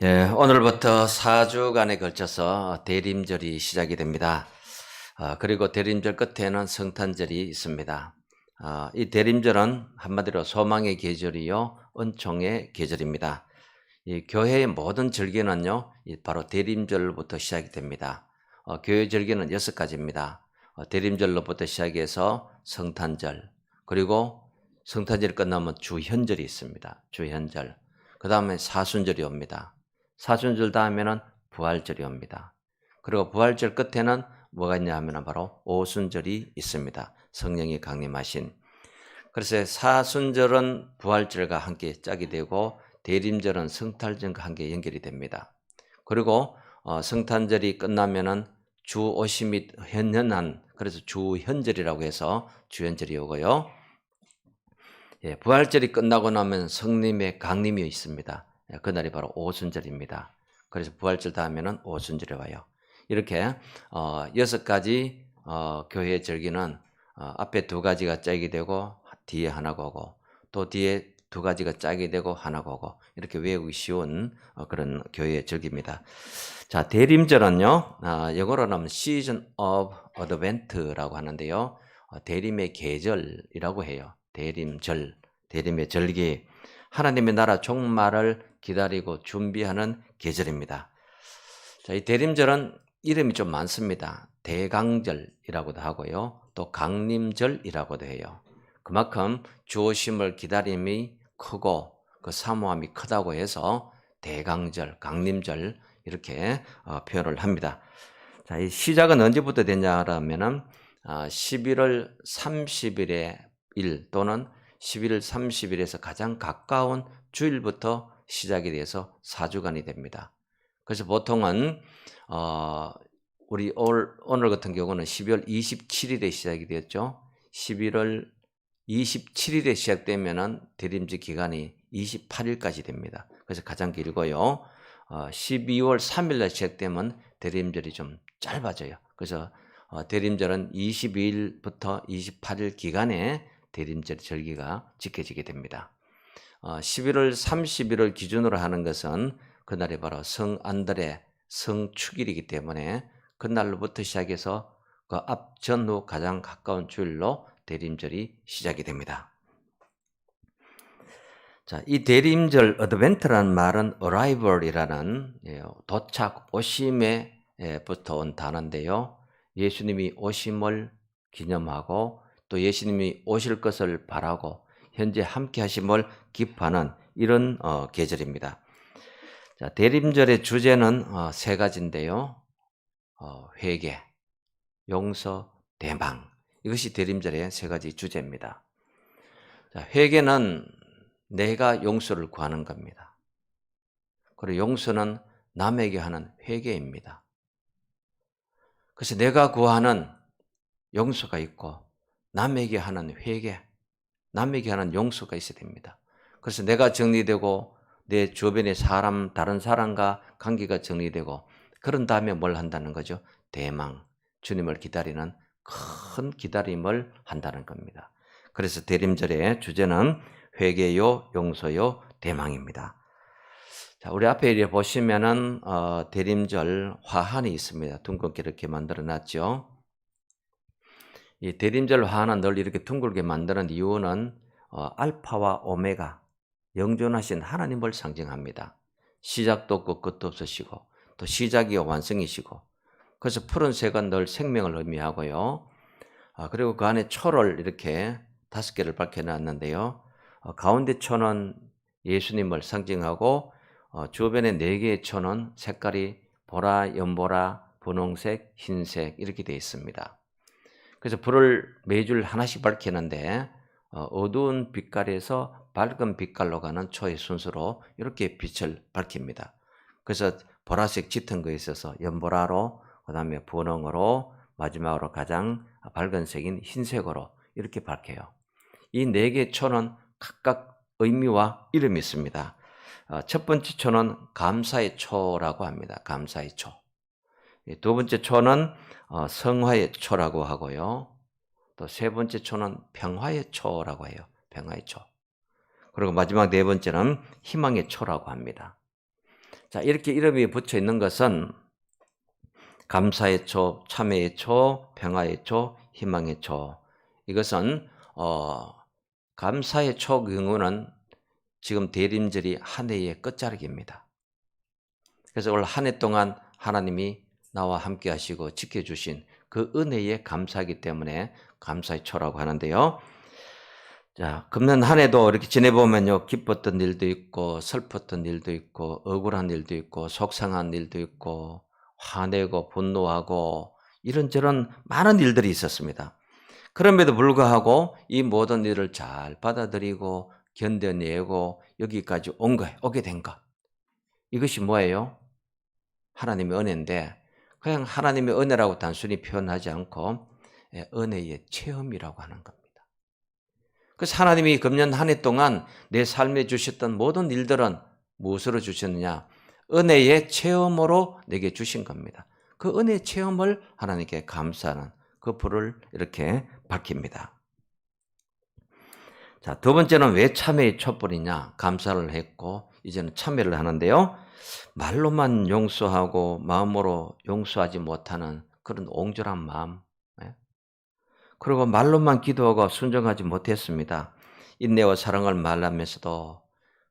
예, 오늘부터 4주간에 걸쳐서 대림절이 시작이 됩니다. 아, 그리고 대림절 끝에는 성탄절이 있습니다. 아, 이 대림절은 한마디로 소망의 계절이요, 은총의 계절입니다. 이 교회의 모든 절기는요, 이 바로 대림절부터 시작이 됩니다. 어, 교회 절기는 여섯 가지입니다. 어, 대림절로부터 시작해서 성탄절, 그리고 성탄절이 끝나면 주현절이 있습니다. 주현절. 그 다음에 사순절이 옵니다. 사순절 다음에는 부활절이 옵니다. 그리고 부활절 끝에는 뭐가 있냐 하면 바로 오순절이 있습니다. 성령이 강림하신. 그래서 사순절은 부활절과 함께 짝이 되고 대림절은 성탄절과 함께 연결이 됩니다. 그리고 어, 성탄절이 끝나면은 주 오심이 현현한 그래서 주현절이라고 해서 주현절이 오고요. 예, 부활절이 끝나고 나면 성님의 강림이 있습니다. 예, 그날이 바로 오순절입니다. 그래서 부활절 다음에는 오순절에 와요. 이렇게 어, 여섯 가지 어, 교회 절기는 어, 앞에 두 가지가 짝이 되고 뒤에 하나가 오고 또 뒤에 두 가지가 짝이 되고 하나가 오고 이렇게 외우기 쉬운 어, 그런 교회 절기입니다. 자 대림절은요 아, 영어로는 Season of Advent라고 하는데요 어, 대림의 계절이라고 해요. 대림절, 대림의 절기, 하나님의 나라 종말을 기다리고 준비하는 계절입니다. 자, 이 대림절은 이름이 좀 많습니다. 대강절이라고도 하고요. 또 강림절이라고도 해요. 그만큼 주오심을 기다림이 크고 그 사모함이 크다고 해서 대강절, 강림절 이렇게 어, 표현을 합니다. 자, 이 시작은 언제부터 되냐라면은 아, 11월 30일에 일 또는 11월 30일에서 가장 가까운 주일부터 시작이 돼서 4주간이 됩니다. 그래서 보통은 어, 우리 올, 오늘 같은 경우는 12월 27일에 시작이 되었죠. 11월 27일에 시작되면은 대림절 기간이 28일까지 됩니다. 그래서 가장 길고요. 어, 12월 3일날 시작되면 대림절이 좀 짧아져요. 그래서 어, 대림절은 22일부터 28일 기간에 대림절 절기가 지켜지게 됩니다. 어, 11월 31일 기준으로 하는 것은 그날이 바로 성안들의 성축일이기 때문에 그날로부터 시작해서 그 앞 전후 가장 가까운 주일로 대림절이 시작이 됩니다. 자, 이 대림절 어드벤트라는 말은 arrival이라는 예, 도착, 오심에 부터 온 단어인데요. 예수님이 오심을 기념하고 또 예수님이 오실 것을 바라고 현재 함께 하심을 기뻐하는 이런 어, 계절입니다. 자, 대림절의 주제는 어, 세 가지인데요. 어, 회개, 용서, 대망. 이것이 대림절의 세 가지 주제입니다. 자, 회개는 내가 용서를 구하는 겁니다. 그리고 용서는 남에게 하는 회개입니다. 그래서 내가 구하는 용서가 있고 남에게 하는 회개, 남에게 하는 용서가 있어야 됩니다. 그래서 내가 정리되고 내 주변의 사람, 다른 사람과 관계가 정리되고 그런 다음에 뭘 한다는 거죠? 대망, 주님을 기다리는 큰 기다림을 한다는 겁니다. 그래서 대림절의 주제는 회개요, 용서요, 대망입니다. 자, 우리 앞에 이렇게 보시면은 어, 대림절 화환이 있습니다. 둥근게 이렇게 만들어 놨죠. 이 대림절 화환은 늘 이렇게 둥글게 만드는 이유는 어, 알파와 오메가 영존하신 하나님을 상징합니다. 시작도 없고 끝도 없으시고 또 시작이요 완성이시고 그래서 푸른색은 늘 생명을 의미하고요. 아, 그리고 그 안에 초를 이렇게 다섯 개를 밝혀놨는데요. 어, 가운데 초는 예수님을 상징하고 어, 주변에 네 개의 초는 색깔이 보라, 연보라, 분홍색, 흰색 이렇게 되어 있습니다. 그래서 불을 매줄 하나씩 밝히는데 어, 어두운 빛깔에서 밝은 빛깔로 가는 초의 순서로 이렇게 빛을 밝힙니다. 그래서 보라색 짙은 거에 있어서 연보라로 그 다음에 분홍으로 마지막으로 가장 밝은 색인 흰색으로 이렇게 밝혀요. 이 네 개의 초는 각각 의미와 이름이 있습니다. 어, 첫 번째 초는 감사의 초라고 합니다. 감사의 초. 두 번째 초는 어, 성화의 초라고 하고요. 또 세 번째 초는 평화의 초라고 해요. 평화의 초. 그리고 마지막 네 번째는 희망의 초라고 합니다. 자, 이렇게 이름이 붙여 있는 것은 감사의 초, 참회의 초, 평화의 초, 희망의 초. 이것은 어, 감사의 초 경우는 지금 대림절이 한 해의 끝자락입니다. 그래서 올 한 해 동안 하나님이 나와 함께 하시고 지켜주신 그 은혜에 감사하기 때문에 감사의 초라고 하는데요. 자, 금년 한 해도 이렇게 지내보면요, 기뻤던 일도 있고, 슬펐던 일도 있고, 억울한 일도 있고, 속상한 일도 있고, 화내고, 분노하고, 이런저런 많은 일들이 있었습니다. 그럼에도 불구하고 이 모든 일을 잘 받아들이고, 견뎌내고, 여기까지 온 거, 오게 된 것. 이것이 뭐예요? 하나님의 은혜인데, 그냥 하나님의 은혜라고 단순히 표현하지 않고, 예, 은혜의 체험이라고 하는 겁니다. 그래서 하나님이 금년 한 해 동안 내 삶에 주셨던 모든 일들은 무엇으로 주셨느냐? 은혜의 체험으로 내게 주신 겁니다. 그 은혜의 체험을 하나님께 감사하는 그 불을 이렇게 밝힙니다. 자, 두 번째는 왜 참회의 촛불이냐? 감사를 했고, 이제는 참회를 하는데요. 말로만 용서하고 마음으로 용서하지 못하는 그런 옹졸한 마음. 예? 그리고 말로만 기도하고 순종하지 못했습니다. 인내와 사랑을 말하면서도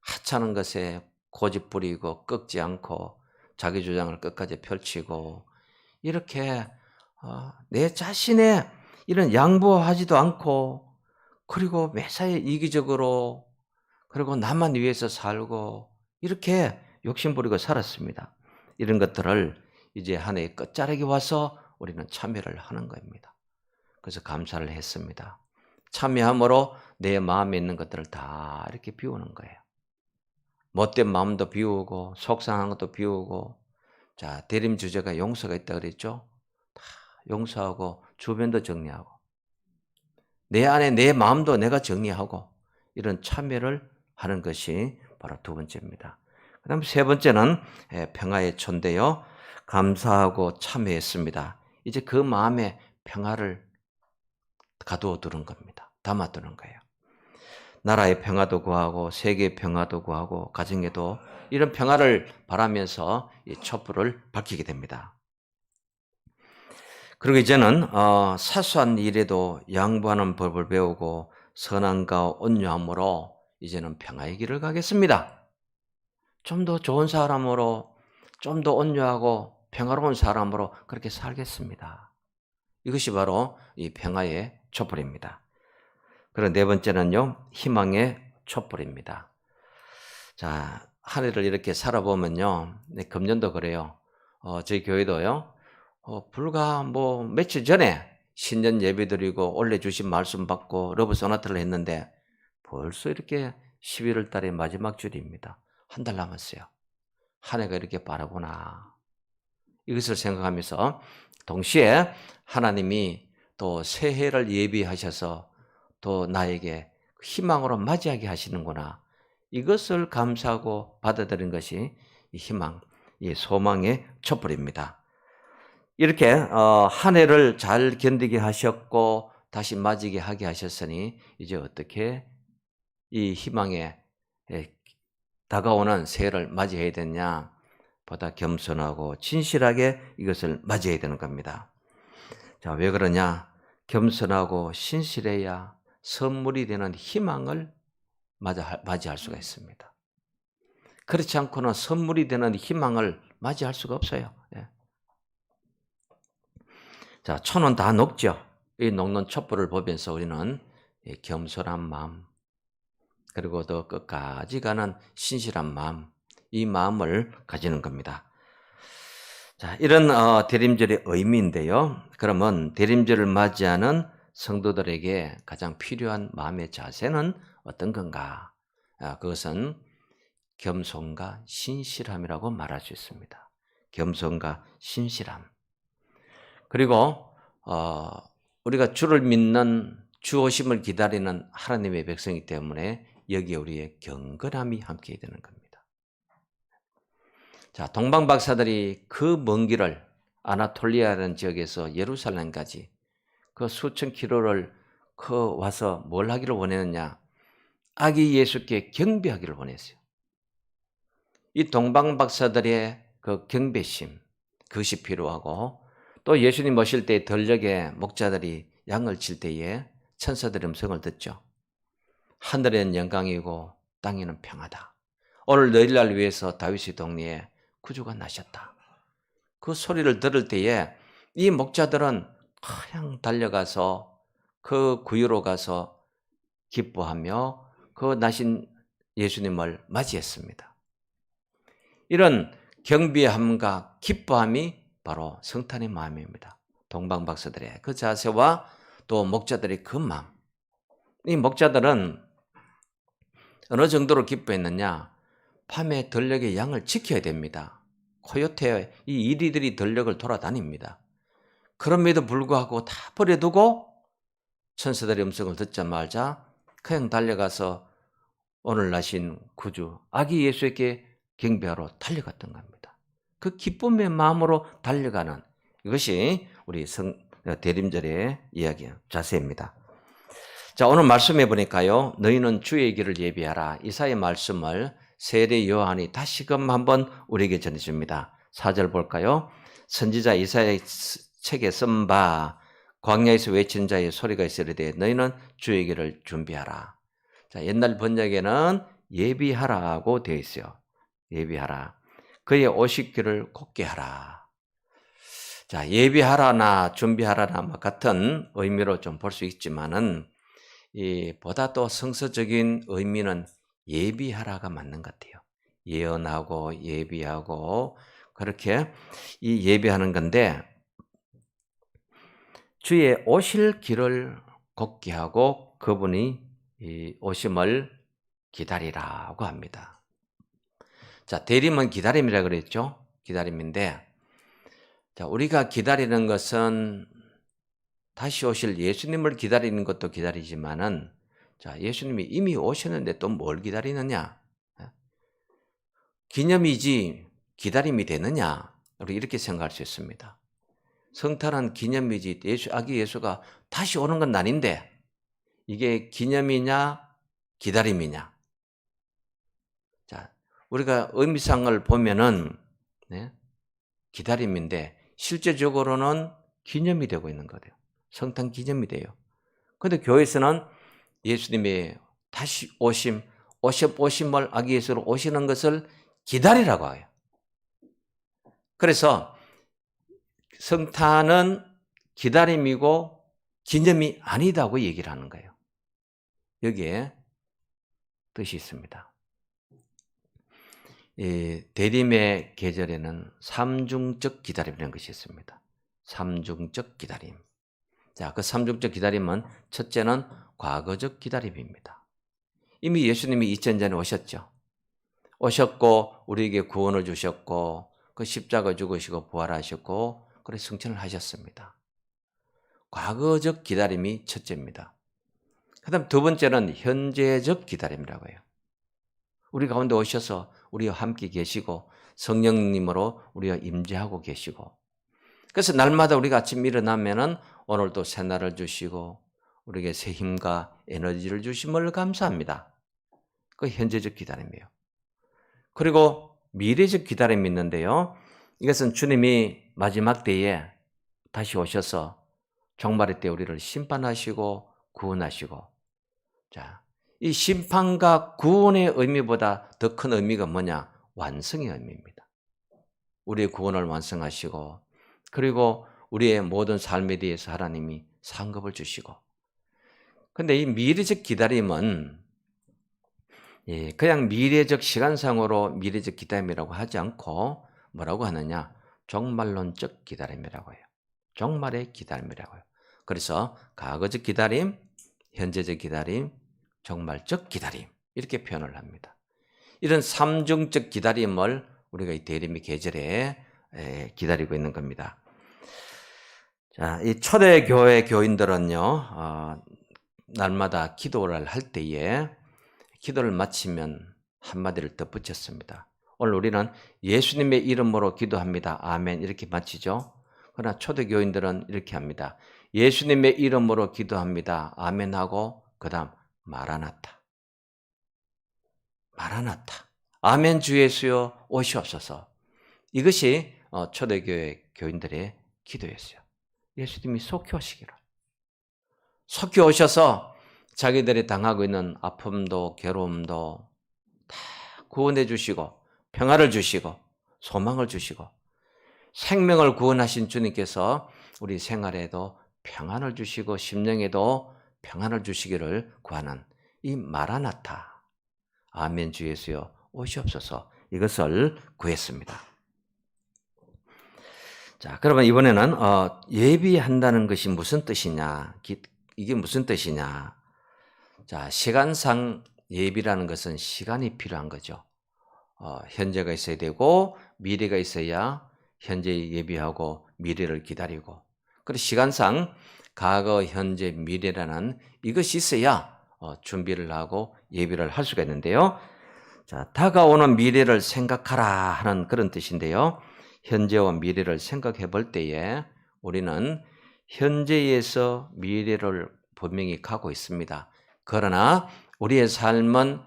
하찮은 것에 고집 부리고 꺾지 않고 자기 주장을 끝까지 펼치고 이렇게 어, 내 자신의 이런 양보하지도 않고 그리고 매사에 이기적으로 그리고 나만 위해서 살고 이렇게 욕심부리고 살았습니다. 이런 것들을 이제 한 해의 끝자락에 와서 우리는 참여를 하는 겁니다. 그래서 감사를 했습니다. 참여함으로 내 마음에 있는 것들을 다 이렇게 비우는 거예요. 못된 마음도 비우고 속상한 것도 비우고 자 대림 주제가 용서가 있다 그랬죠. 다 용서하고 주변도 정리하고 내 안에 내 마음도 내가 정리하고 이런 참여를 하는 것이 바로 두 번째입니다. 그다음 세 번째는 예, 평화의 촌데요. 감사하고 참여했습니다. 이제 그 마음에 평화를 가두어 두는 겁니다. 담아 두는 거예요. 나라의 평화도 구하고 세계의 평화도 구하고 가정에도 이런 평화를 바라면서 이 촛불을 밝히게 됩니다. 그리고 이제는 어, 사소한 일에도 양보하는 법을 배우고 선함과 온유함으로 이제는 평화의 길을 가겠습니다. 좀 더 좋은 사람으로 좀 더 온유하고 평화로운 사람으로 그렇게 살겠습니다. 이것이 바로 이 평화의 촛불입니다. 그리고 네 번째는요, 희망의 촛불입니다. 자, 한 해를 이렇게 살아보면요, 네, 금년도 그래요. 어, 저희 교회도요, 어, 불과 뭐 며칠 전에 신년 예배 드리고 올려 주신 말씀 받고 러브 소나트를 했는데 벌써 이렇게 11월 달의 마지막 줄입니다. 한 달 남았어요. 한 해가 이렇게 빠르구나. 이것을 생각하면서 동시에 하나님이 또 새해를 예비하셔서 또 나에게 희망으로 맞이하게 하시는구나. 이것을 감사하고 받아들인 것이 이 희망, 이 소망의 촛불입니다. 이렇게 어, 한 해를 잘 견디게 하셨고 다시 맞이게 하게 하셨으니 이제 어떻게 이 희망에 다가오는 새해를 맞이해야 되냐? 보다 겸손하고 진실하게 이것을 맞이해야 되는 겁니다. 자, 왜 그러냐? 겸손하고 신실해야 선물이 되는 희망을 맞이할 수가 있습니다. 그렇지 않고는 선물이 되는 희망을 맞이할 수가 없어요. 예. 자, 천은 다 녹죠. 이 녹는 촛불을 보면서 우리는 겸손한 마음, 그리고 더 끝까지 가는 신실한 마음, 이 마음을 가지는 겁니다. 자, 이런 어, 대림절의 의미인데요. 그러면 대림절을 맞이하는 성도들에게 가장 필요한 마음의 자세는 어떤 건가? 아, 그것은 겸손과 신실함이라고 말할 수 있습니다. 겸손과 신실함. 그리고 어, 우리가 주를 믿는 주 오심을 기다리는 하나님의 백성이기 때문에 여기에 우리의 경건함이 함께 되는 겁니다. 자, 동방 박사들이 그 먼 길을 아나톨리아라는 지역에서 예루살렘까지 그 수천 킬로를 그 와서 뭘 하기를 원했느냐? 아기 예수께 경배하기를 원했어요. 이 동방 박사들의 그 경배심 그것이 필요하고 또 예수님 모실 때 들녘에 목자들이 양을 칠 때에 천사들의 음성을 듣죠. 하늘엔 영광이고 땅에는 평하다. 오늘 너희를 날 위해서 다윗의 동리에 구주가 나셨다. 그 소리를 들을 때에 이 목자들은 그냥 달려가서 그 구유로 가서 기뻐하며 그 나신 예수님을 맞이했습니다. 이런 경비함과 기뻐함이 바로 성탄의 마음입니다. 동방박사들의 그 자세와 또 목자들의 그 마음. 이 목자들은 어느 정도로 기뻐했느냐? 밤에 들녘의 양을 지켜야 됩니다. 코요테 이 이리들이 들녘을 돌아다닙니다. 그럼에도 불구하고 다 버려두고 천사들의 음성을 듣자마자 그냥 달려가서 오늘 나신 구주 아기 예수에게 경배하러 달려갔던 겁니다. 그 기쁨의 마음으로 달려가는 이것이 우리 성 대림절의 이야기 자세입니다. 자 오늘 말씀해 보니까요 너희는 주의 길을 예비하라 이사의 말씀을 세례 요한이 다시금 한번 우리에게 전해줍니다. 4절 볼까요? 선지자 이사의 책에 쓴 바 광야에서 외친 자의 소리가 있으리되 너희는 주의 길을 준비하라. 자 옛날 번역에는 예비하라고 되어 있어요. 예비하라. 그의 오시기를 곧게 하라. 자, 예비하라나 준비하라나 뭐 같은 의미로 좀 볼 수 있지만은 이 보다 또 성서적인 의미는 예비하라가 맞는 것 같아요. 예언하고 예비하고 그렇게 이 예비하는 건데 주의 오실 길을 걷게 하고 그분이 이 오심을 기다리라고 합니다. 자, 대림은 기다림이라 그랬죠? 기다림인데 자, 우리가 기다리는 것은 다시 오실 예수님을 기다리는 것도 기다리지만은 자, 예수님이 이미 오셨는데 또 뭘 기다리느냐? 예? 기념이지 기다림이 되느냐? 우리 이렇게 생각할 수 있습니다. 성탄은 기념이지 예수 아기 예수가 다시 오는 건 아닌데 이게 기념이냐 기다림이냐? 자, 우리가 의미상을 보면은 네? 기다림인데 실제적으로는 기념이 되고 있는 거예요. 성탄 기념이 돼요. 근데 교회에서는 예수님이 다시 오심, 오십 오심을 아기 예수로 오시는 것을 기다리라고 해요. 그래서 성탄은 기다림이고 기념이 아니다고 얘기를 하는 거예요. 여기에 뜻이 있습니다. 이 대림의 계절에는 삼중적 기다림이라는 것이 있습니다. 삼중적 기다림. 자, 그 삼중적 기다림은 첫째는 과거적 기다림입니다. 이미 예수님이 2000년 전에 오셨죠. 오셨고 우리에게 구원을 주셨고 그 십자가 죽으시고 부활하셨고 그래 승천을 하셨습니다. 과거적 기다림이 첫째입니다. 그다음 두 번째는 현재적 기다림이라고 해요. 우리 가운데 오셔서 우리와 함께 계시고 성령님으로 우리와 임재하고 계시고 그래서 날마다 우리가 아침 일어나면은 오늘도 새날을 주시고 우리에게 새 힘과 에너지를 주심을 감사합니다. 그 현재적 기다림이에요. 그리고 미래적 기다림이 있는데요. 이것은 주님이 마지막 때에 다시 오셔서 종말의 때 우리를 심판하시고 구원하시고 자, 이 심판과 구원의 의미보다 더 큰 의미가 뭐냐? 완성의 의미입니다. 우리의 구원을 완성하시고 그리고 우리의 모든 삶에 대해서 하나님이 상급을 주시고 근데 이 미래적 기다림은 예, 그냥 미래적 시간상으로 미래적 기다림이라고 하지 않고 뭐라고 하느냐? 종말론적 기다림이라고 해요. 종말의 기다림이라고 해요. 그래서 과거적 기다림, 현재적 기다림, 종말적 기다림 이렇게 표현을 합니다. 이런 삼중적 기다림을 우리가 이 대림의 계절에 기다리고 있는 겁니다. 자, 이 초대 교회 교인들은요, 어, 날마다 기도를 할 때에 기도를 마치면 한마디를 덧붙였습니다. 오늘 우리는 예수님의 이름으로 기도합니다. 아멘. 이렇게 마치죠. 그러나 초대교인들은 이렇게 합니다. 예수님의 이름으로 기도합니다. 아멘 하고, 그 다음, 마라나타. 마라나타. 아멘 주 예수여 오시옵소서. 이것이 어, 초대교회 교인들의 기도였어요. 예수님이 속히 오시기를. 속히 오셔서 자기들이 당하고 있는 아픔도 괴로움도 다 구원해 주시고 평화를 주시고 소망을 주시고 생명을 구원하신 주님께서 우리 생활에도 평안을 주시고 심령에도 평안을 주시기를 구하는 이 마라나타 아멘 주 예수여 오시옵소서 이것을 구했습니다. 자, 그러면 이번에는 어, 예비한다는 것이 무슨 뜻이냐? 기- 이게 무슨 뜻이냐? 자, 시간상 예비라는 것은 시간이 필요한 거죠. 어, 현재가 있어야 되고 미래가 있어야 현재 예비하고 미래를 기다리고. 그리고 시간상 과거, 현재, 미래라는 이것이 있어야 어, 준비를 하고 예비를 할 수가 있는데요. 자, 다가오는 미래를 생각하라 하는 그런 뜻인데요. 현재와 미래를 생각해 볼 때에 우리는 현재에서 미래를 분명히 가고 있습니다. 그러나 우리의 삶은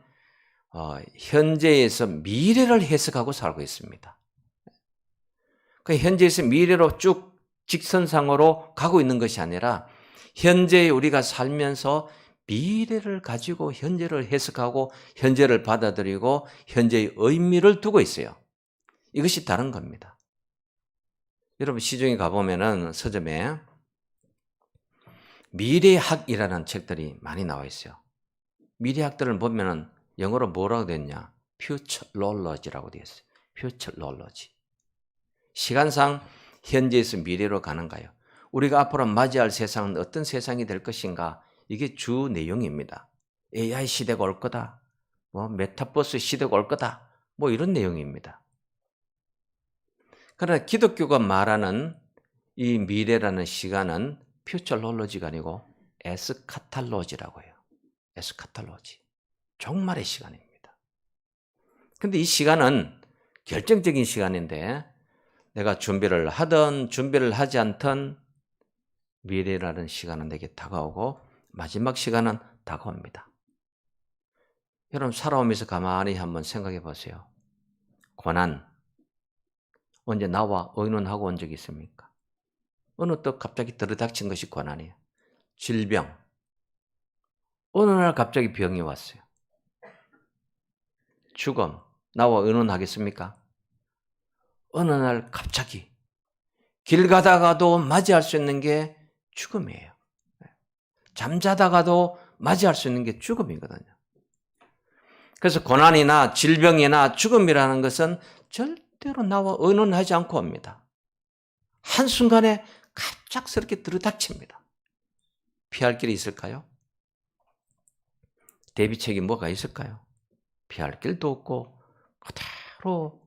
어, 현재에서 미래를 해석하고 살고 있습니다. 그 현재에서 미래로 쭉 직선상으로 가고 있는 것이 아니라 현재에 우리가 살면서 미래를 가지고 현재를 해석하고 현재를 받아들이고 현재의 의미를 두고 있어요. 이것이 다른 겁니다. 여러분 시중에 가보면은 서점에 미래학이라는 책들이 많이 나와 있어요. 미래학들을 보면은 영어로 뭐라고 됐냐? futurology라고 되어 있어요. futurology. 시간상 현재에서 미래로 가는가요? 우리가 앞으로 맞이할 세상은 어떤 세상이 될 것인가? 이게 주 내용입니다. AI 시대가 올 거다. 뭐 메타버스 시대가 올 거다. 뭐 이런 내용입니다. 그러나 기독교가 말하는 이 미래라는 시간은 퓨처롤로지가 아니고 에스카탈로지라고 해요. 에스카탈로지. 종말의 시간입니다. 근데 이 시간은 결정적인 시간인데 내가 준비를 하든 준비를 하지 않든 미래라는 시간은 내게 다가오고 마지막 시간은 다가옵니다. 여러분 살아오면서 가만히 한번 생각해 보세요. 고난 언제 나와 의논하고 온 적이 있습니까? 어느 또 갑자기 들이닥친 것이 고난이에요. 질병. 어느 날 갑자기 병이 왔어요. 죽음. 나와 의논하겠습니까? 어느 날 갑자기 길 가다가도 맞이할 수 있는 게 죽음이에요. 잠자다가도 맞이할 수 있는 게 죽음이거든요. 그래서 고난이나 질병이나 죽음이라는 것은 절대로 나와 의논하지 않고 옵니다. 한순간에 갑작스럽게 들이닥칩니다. 피할 길이 있을까요? 대비책이 뭐가 있을까요? 피할 길도 없고 그대로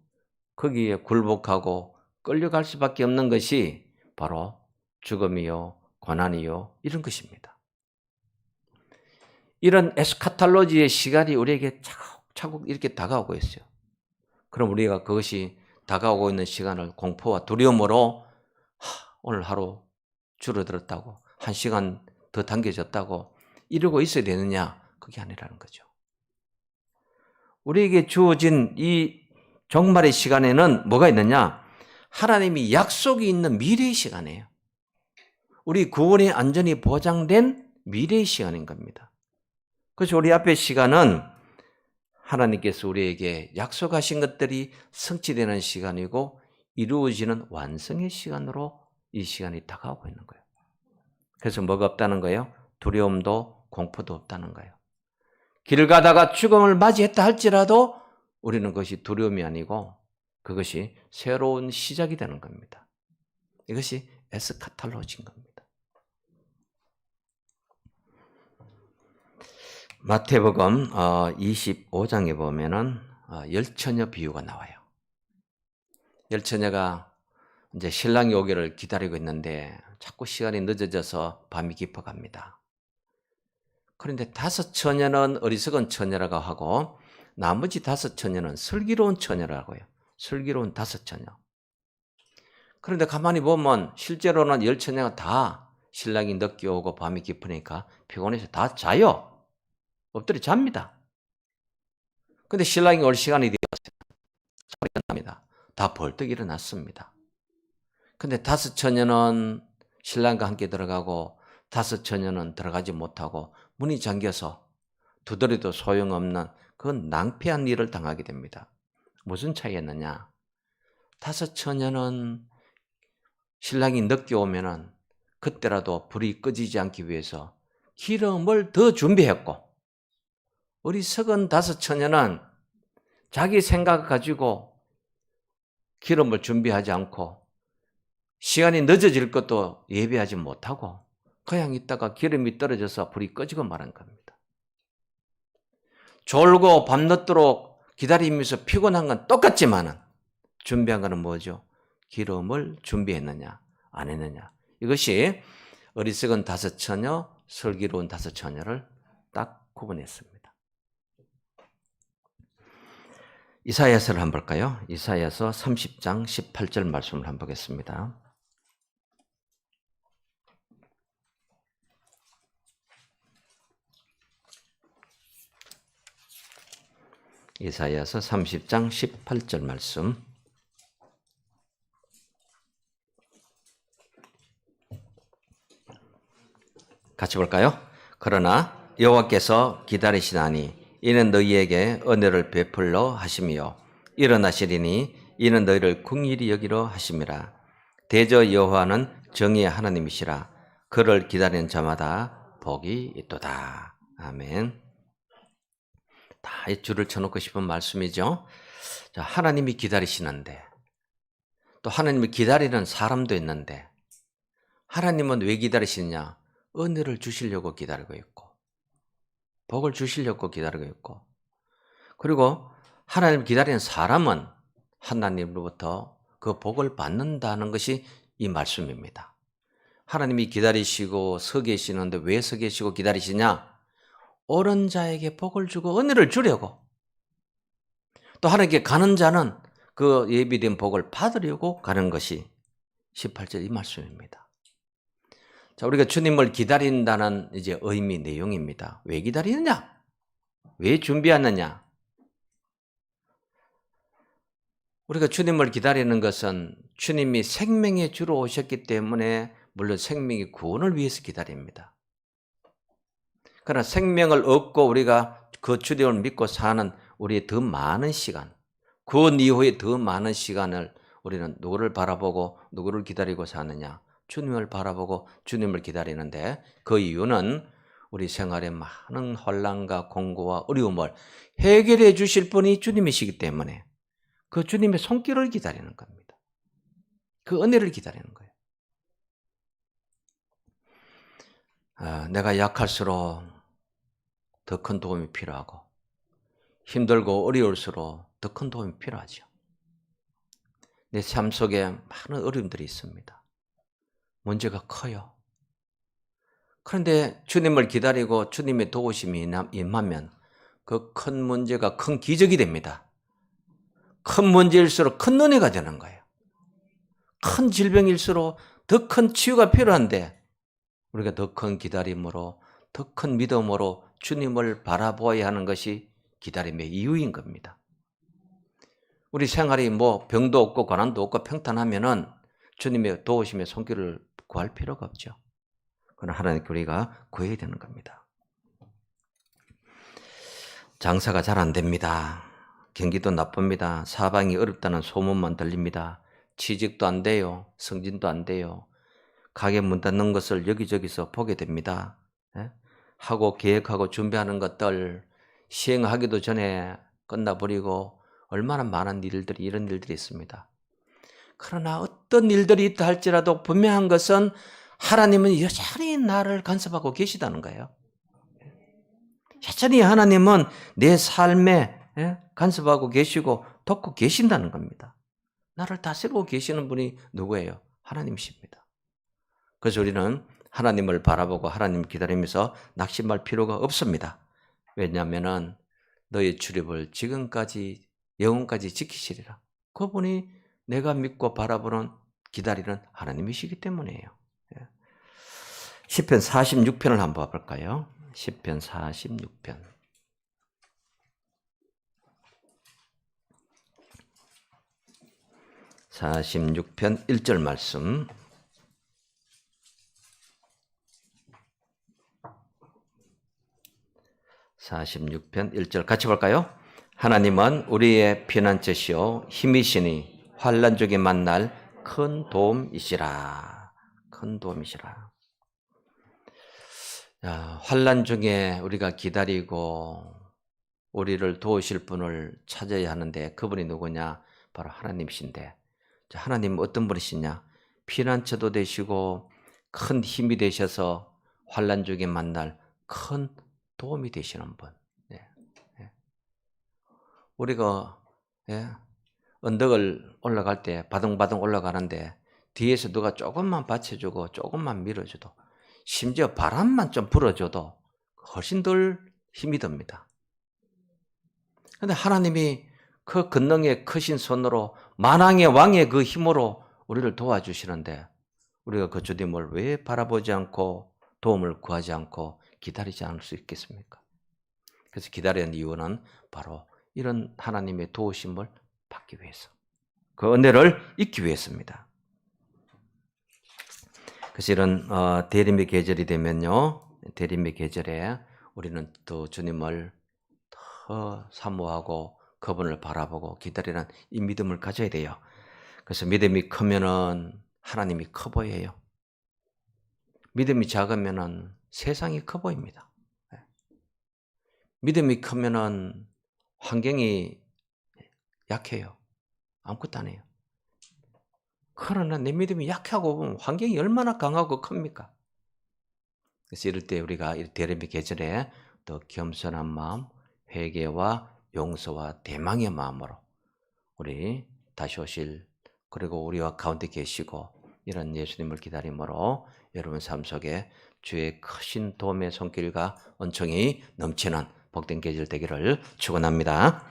거기에 굴복하고 끌려갈 수밖에 없는 것이 바로 죽음이요, 고난이요, 이런 것입니다. 이런 에스카탈로지의 시간이 우리에게 차곡차곡 이렇게 다가오고 있어요. 그럼 우리가 그것이 다가오고 있는 시간을 공포와 두려움으로 하, 오늘 하루 줄어들었다고 한 시간 더 당겨졌다고 이러고 있어야 되느냐? 그게 아니라는 거죠. 우리에게 주어진 이 종말의 시간에는 뭐가 있느냐? 하나님이 약속이 있는 미래의 시간이에요. 우리 구원의 안전이 보장된 미래의 시간인 겁니다. 그래서 우리 앞의 시간은 하나님께서 우리에게 약속하신 것들이 성취되는 시간이고 이루어지는 완성의 시간으로 이 시간이 다가오고 있는 거예요. 그래서 뭐가 없다는 거예요? 두려움도 공포도 없다는 거예요. 길 가다가 죽음을 맞이했다 할지라도 우리는 그것이 두려움이 아니고 그것이 새로운 시작이 되는 겁니다. 이것이 에스카탈로지인 겁니다. 마태복음 25장에 보면은 어, 열처녀 비유가 나와요. 열처녀가 이제 신랑이 오기를 기다리고 있는데 자꾸 시간이 늦어져서 밤이 깊어갑니다. 그런데 다섯 처녀는 어리석은 처녀라고 하고 나머지 다섯 처녀는 슬기로운 처녀라고 해요. 슬기로운 다섯 처녀. 그런데 가만히 보면 실제로는 열 처녀가 다 신랑이 늦게 오고 밤이 깊으니까 피곤해서 다 자요. 엎드려 잡니다. 근데 신랑이 올 시간이 되어서 끝납니다. 다 벌떡 일어났습니다. 근데 다섯 처녀는 신랑과 함께 들어가고 다섯 처녀는 들어가지 못하고 문이 잠겨서 두드려도 소용없는 그 낭패한 일을 당하게 됩니다. 무슨 차이였느냐? 다섯 처녀는 신랑이 늦게 오면은 그때라도 불이 꺼지지 않기 위해서 기름을 더 준비했고 어리석은 다섯 처녀는 자기 생각 가지고 기름을 준비하지 않고 시간이 늦어질 것도 예비하지 못하고 그냥 있다가 기름이 떨어져서 불이 꺼지고 말한 겁니다. 졸고 밤늦도록 기다리면서 피곤한 건 똑같지만은 준비한 거는 뭐죠? 기름을 준비했느냐, 안 했느냐. 이것이 어리석은 다섯 처녀, 슬기로운 다섯 처녀를 딱 구분했습니다. 이사야서를 한번 볼까요? 이사야서 30장 18절 말씀을 한번 보겠습니다. 이사야서 30장 18절 말씀. 같이 볼까요? 그러나 여호와께서 기다리시나니 이는 너희에게 은혜를 베풀러 하심이요 일어나시리니 이는 너희를 궁일이 여기러 하심이라 대저 여호와는 정의의 하나님이시라 그를 기다리는 자마다 복이 있도다 아멘. 다이 줄을 쳐놓고 싶은 말씀이죠. 자, 하나님이 기다리시는데 또 하나님을 기다리는 사람도 있는데 하나님은 왜 기다리시느냐? 은혜를 주시려고 기다리고 있고 복을 주시려고 기다리고 있고 그리고 하나님을 기다리는 사람은 하나님으로부터 그 복을 받는다는 것이 이 말씀입니다. 하나님이 기다리시고 서 계시는데 왜 서 계시고 기다리시냐? 옳은 자에게 복을 주고 은혜를 주려고. 또 하나님께 가는 자는 그 예비된 복을 받으려고 가는 것이 18절 이 말씀입니다. 자, 우리가 주님을 기다린다는 이제 의미 내용입니다. 왜 기다리느냐? 왜 준비하느냐? 우리가 주님을 기다리는 것은 주님이 생명의 주로 오셨기 때문에 물론 생명의 구원을 위해서 기다립니다. 그러나 생명을 얻고 우리가 그 주님을 믿고 사는 우리의 더 많은 시간, 구원 이후에 더 많은 시간을 우리는 누구를 바라보고 누구를 기다리고 사느냐? 주님을 바라보고 주님을 기다리는데 그 이유는 우리 생활의 많은 혼란과 공고와 어려움을 해결해 주실 분이 주님이시기 때문에 그 주님의 손길을 기다리는 겁니다. 그 은혜를 기다리는 거예요. 아, 내가 약할수록 더 큰 도움이 필요하고 힘들고 어려울수록 더 큰 도움이 필요하죠. 내 삶 속에 많은 어려움들이 있습니다. 문제가 커요. 그런데 주님을 기다리고 주님의 도우심이 임하면 그 큰 문제가 큰 기적이 됩니다. 큰 문제일수록 큰 은혜가 되는 거예요. 큰 질병일수록 더 큰 치유가 필요한데 우리가 더 큰 기다림으로 더 큰 믿음으로 주님을 바라보아야 하는 것이 기다림의 이유인 겁니다. 우리 생활이 뭐 병도 없고 고난도 없고 평탄하면은 주님의 도우심의 손길을 구할 필요가 없죠. 그러나 하나님께 우리가 구해야 되는 겁니다. 장사가 잘 안 됩니다. 경기도 나쁩니다. 사방이 어렵다는 소문만 들립니다. 취직도 안 돼요. 승진도 안 돼요. 가게 문 닫는 것을 여기저기서 보게 됩니다. 예? 하고 계획하고 준비하는 것들 시행하기도 전에 끝나버리고 얼마나 많은 일들이 이런 일들이 있습니다. 그러나 어떤 일들이 있다 할지라도 분명한 것은 하나님은 여전히 나를 간섭하고 계시다는 거예요. 여전히 하나님은 내 삶에 예? 간섭하고 계시고 돕고 계신다는 겁니다. 나를 다스리고 계시는 분이 누구예요? 하나님이십니다. 그래서 우리는 하나님을 바라보고 하나님 기다리면서 낙심할 필요가 없습니다. 왜냐하면 너의 출입을 지금까지 영원까지 지키시리라. 그분이 내가 믿고 바라보는 기다리는 하나님이시기 때문이에요. 10편 46편을 한번 볼까요? 10편 46편. 46편 1절 말씀. (46편 1절) 같이 볼까요? 하나님은 우리의 피난처시요 힘이시니 환란 중에 만날 큰 도움이시라 큰 도움이시라 야, 환란 중에 우리가 기다리고 우리를 도우실 분을 찾아야 하는데 그분이 누구냐? 바로 하나님이신데 자, 하나님 어떤 분이시냐? 피난처도 되시고 큰 힘이 되셔서 환란 중에 만날 큰 도움이 되시는 분. 예, 예. 우리가 예, 언덕을 올라갈 때 바둥바둥 올라가는데 뒤에서 누가 조금만 받쳐주고 조금만 밀어줘도 심지어 바람만 좀 불어줘도 훨씬 덜 힘이 듭니다. 근데 하나님이 그 권능의 크신 손으로 만왕의 왕의 그 힘으로 우리를 도와주시는데 우리가 그 주님을 왜 바라보지 않고 도움을 구하지 않고 기다리지 않을 수 있겠습니까? 그래서 기다리는 이유는 바로 이런 하나님의 도우심을 받기 위해서 그 은혜를 잊기 위해서입니다. 그래서 이런 어, 대림의 계절이 되면요, 대림의 계절에 우리는 또 주님을 더 사모하고 그분을 바라보고 기다리는 이 믿음을 가져야 돼요. 그래서 믿음이 크면은 하나님이 커 보여요. 믿음이 작으면은 세상이 커 보입니다. 예. 믿음이 크면은 환경이 약해요. 아무것도 안 해요. 그러나 내 믿음이 약하고 보면 환경이 얼마나 강하고 큽니까? 그래서 이럴 때 우리가 이 대림의 계절에 더 겸손한 마음, 회개와 용서와 대망의 마음으로 우리 다시 오실 그리고 우리와 가운데 계시고 이런 예수님을 기다림으로 여러분 삶 속에 주의 크신 도움의 손길과 은총이 넘치는 복된 계절 되기를 축원합니다.